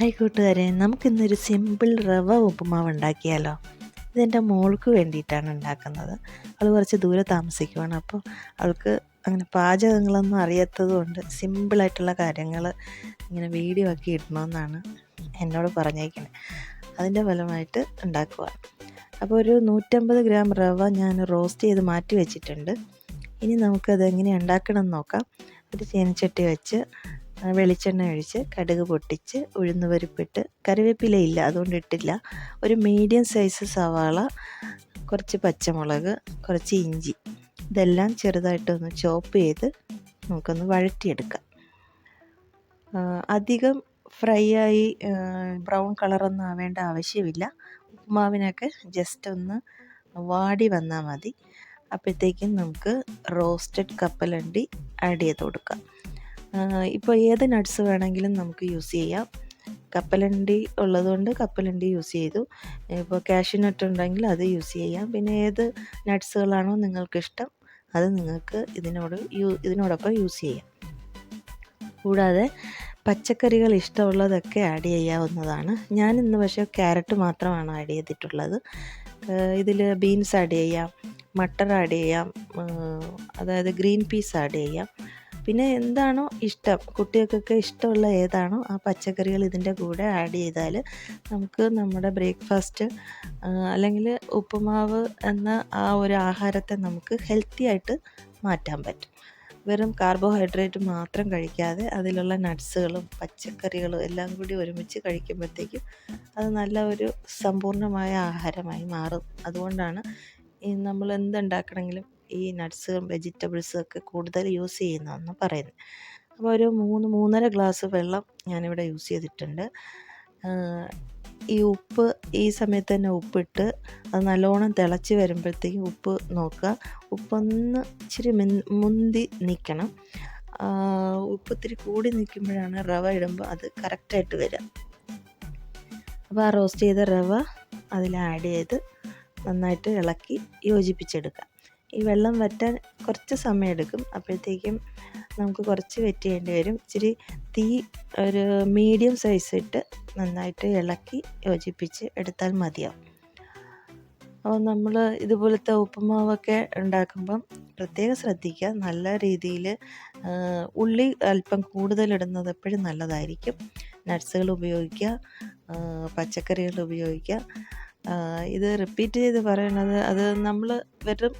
Hi കൂട്ടുകാരെ നമുക്കിന്നൊരു simple റവ ഉപ്പുമാവ് ഉണ്ടാക്കിയാലോ ഇതെന്റെ മോൾക്ക് വേണ്ടിയിട്ടാണ് ഉണ്ടാക്കുന്നത്. അവൾ കുറച്ച് ദൂരെ താമസിക്കുവാണ്. അപ്പോൾ അവൾക്ക് അങ്ങനെ പാചകങ്ങളൊന്നും അറിയാത്തതുകൊണ്ട് സിമ്പിളായിട്ടുള്ള കാര്യങ്ങൾ ഇങ്ങനെ വീഡിയോ ആക്കി ഇടണമെന്നാണ് എന്നോട് പറഞ്ഞേക്കുന്നത് അതിന്റെ ഫലമായിട്ട് ഉണ്ടാക്കുക അപ്പോൾ ഒരു നൂറ്റമ്പത് ഗ്രാം റവ ഞാൻ റോസ്റ്റ് ചെയ്ത് മാറ്റി വെച്ചിട്ടുണ്ട്. ഇനി നമുക്കത് എങ്ങനെ ഉണ്ടാക്കണം എന്ന് നോക്കാം. ഒരു ചീനച്ചട്ടി വെച്ച് വെളിച്ചെണ്ണ ഒഴിച്ച് കടുക് പൊട്ടിച്ച് ഉഴുന്ന് പരിപ്പിട്ട് കറിവേപ്പില ഇല്ല അതുകൊണ്ട് ഇട്ടില്ല. ഒരു മീഡിയം സൈസ് സവാള കുറച്ച് പച്ചമുളക് കുറച്ച് ഇഞ്ചി ഇതെല്ലാം ചെറുതായിട്ടൊന്ന് ചോപ്പ് ചെയ്ത് നമുക്കൊന്ന് വഴറ്റിയെടുക്കാം. അധികം ഫ്രൈ ആയി ബ്രൗൺ കളറൊന്നും ആവേണ്ട ആവശ്യമില്ല. ഉപ്പുമാവിനൊക്കെ ജസ്റ്റ് ഒന്ന് വാടി വന്നാൽ മതി. അപ്പോഴത്തേക്കും നമുക്ക് റോസ്റ്റഡ് കപ്പലണ്ടി ആഡ് ചെയ്ത് കൊടുക്കാം. ഇപ്പോൾ ഏത് നട്ട്സ് വേണമെങ്കിലും നമുക്ക് യൂസ് ചെയ്യാം. കപ്പലണ്ടി ഉള്ളതുകൊണ്ട് കപ്പലണ്ടി യൂസ് ചെയ്തു. ഇപ്പോൾ കാഷ്യൂ നട്ട് ഉണ്ടെങ്കിൽ അത് യൂസ് ചെയ്യാം. പിന്നെ ഏത് നട്ട്സുകളാണോ നിങ്ങൾക്കിഷ്ടം അത് നിങ്ങൾക്ക് ഇതിനോട് യൂ ഇതിനോടൊപ്പം യൂസ് ചെയ്യാം. കൂടാതെ പച്ചക്കറികൾ ഇഷ്ടമുള്ളതൊക്കെ ആഡ് ചെയ്യാവുന്നതാണ്. ഞാൻ ഇന്ന് പക്ഷേ ക്യാരറ്റ് മാത്രമാണ് ആഡ് ചെയ്തിട്ടുള്ളത്. ഇതിൽ ബീൻസ് ആഡ് ചെയ്യാം മട്ടർ ആഡ് ചെയ്യാം അതായത് ഗ്രീൻ പീസ് ആഡ് ചെയ്യാം. പിന്നെ എന്താണോ ഇഷ്ടം? കുട്ടികൾക്കൊക്കെ ഇഷ്ടമുള്ള ഏതാണോ ആ പച്ചക്കറികൾ ഇതിന്റെ കൂടെ ആഡ് ചെയ്താൽ നമുക്ക് നമ്മുടെ ബ്രേക്ക്ഫാസ്റ്റ് അല്ലെങ്കിൽ ഉപ്പുമാവ് എന്ന ആ ഒരു ആഹാരത്തെ നമുക്ക് ഹെൽത്തി ആയിട്ട് മാറ്റാൻ പറ്റും. വെറും കാർബോഹൈഡ്രേറ്റ് മാത്രം കഴിക്കാതെ അതിലുള്ള നട്ട്സുകളും പച്ചക്കറികളും എല്ലാം കൂടി ഒരുമിച്ച് കഴിക്കുമ്പോഴത്തേക്കും അത് നല്ല ഒരു സമ്പൂർണമായ ആഹാരമായി മാറും. അതുകൊണ്ടാണ് നമ്മൾ എന്തുണ്ടാക്കണമെങ്കിലും ഈ നട്ട്സും വെജിറ്റബിൾസും ഒക്കെ കൂടുതൽ യൂസ് ചെയ്യുന്നതെന്ന് പറയുന്നത്. അപ്പോൾ ഒരു മൂന്ന് മൂന്നര ഗ്ലാസ് വെള്ളം ഞാനിവിടെ യൂസ് ചെയ്തിട്ടുണ്ട്. ഈ ഉപ്പ് ഈ സമയത്ത് തന്നെ ഉപ്പിട്ട് അത് നല്ലോണം തിളച്ച് വരുമ്പോഴത്തേക്കും ഉപ്പ് നോക്കുക. ഉപ്പൊന്ന് ഇച്ചിരി മുന്തി നിൽക്കണം. ഉപ്പ് ഇത്തിരി കൂടി നിൽക്കുമ്പോഴാണ് റവ ഇടുമ്പോൾ അത് കറക്റ്റായിട്ട് വരിക. അപ്പോൾ ആ റോസ്റ്റ് ചെയ്ത റവ അതിൽ ആഡ് ചെയ്ത് നന്നായിട്ട് ഇളക്കി യോജിപ്പിച്ചെടുക്കുക. ഈ വെള്ളം വറ്റാൻ കുറച്ച് സമയം എടുക്കും അപ്പോഴത്തേക്കും നമുക്ക് കുറച്ച് വെറ്റ് ചെയ്യേണ്ടി വരും. ഇച്ചിരി തീ ഒരു മീഡിയം സൈസ് ഇട്ട് നന്നായിട്ട് ഇളക്കി യോജിപ്പിച്ച് എടുത്താൽ മതിയാവും. അപ്പോൾ നമ്മൾ ഇതുപോലത്തെ ഉപ്പുമാവൊക്കെ ഉണ്ടാക്കുമ്പം പ്രത്യേകം ശ്രദ്ധിക്കുക. നല്ല രീതിയിൽ ഉള്ളി അല്പം കൂടുതലിടുന്നത് എപ്പോഴും നല്ലതായിരിക്കും. നട്ട്സുകൾ ഉപയോഗിക്കുക പച്ചക്കറികൾ ഉപയോഗിക്കുക. ഇത് റിപ്പീറ്റ് ചെയ്ത് പറയണത് അത് നമ്മൾ വെറും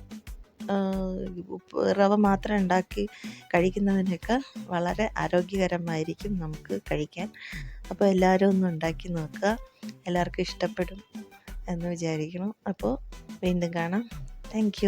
റവ മാത്രം ഉണ്ടാക്കി കഴിക്കുന്നതിനൊക്കെ വളരെ ആരോഗ്യകരമായിരിക്കും നമുക്ക് കഴിക്കാൻ. അപ്പോൾ എല്ലാവരും ഒന്ന് ഉണ്ടാക്കി നോക്കുക. എല്ലാവർക്കും ഇഷ്ടപ്പെടും എന്ന് വിചാരിക്കുന്നു. അപ്പോൾ വീണ്ടും കാണാം. താങ്ക്